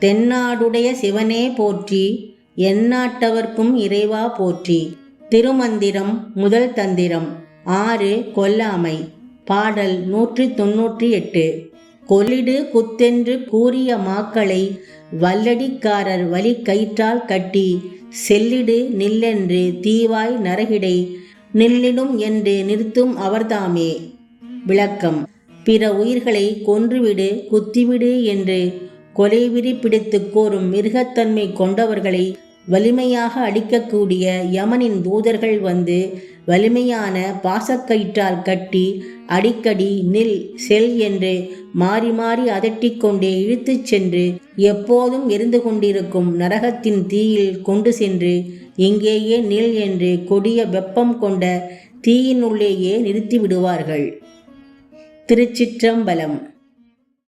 தென்னாடுடைய சிவனே போற்றி எந்நாட்டவர்க்கும் இறைவா போற்றி. திருமந்திரம் முதல் தந்திரம். ஆறு கொல்லாமை. பாடல் நூற்றி தொன்னூற்றி எட்டு கொள்ளிடு குத்தென்று கூறிய மாக்களை வல்லடிக்காரர் வலி கயிற்றால் கட்டி செல்லிடு நில்லென்று தீவாய் நரகிடை நில்லிடும் என்று நிறுத்தும் அவர்தாமே. விளக்கம். பிற உயிர்களை கொன்றுவிடு குத்திவிடு என்று கொலைவிரி பிடித்து கோரும் மிருகத்தன்மை கொண்டவர்களை வலிமையாக அடிக்கக்கூடிய யமனின் தூதர்கள் வந்து வலிமையான பாசக்கயிற்றால் கட்டி அடிக்கடி நில் செல் என்று மாறி மாறி அதட்டிக் கொண்டே இழுத்துச் சென்று எப்போதும் எரிந்து கொண்டிருக்கும் நரகத்தின் தீயில் கொண்டு சென்று இங்கேயே நில் என்று கொடிய வெப்பம் கொண்ட தீயினுள்ளேயே நிறுத்தி விடுவார்கள். திருச்சிற்றம்பலம்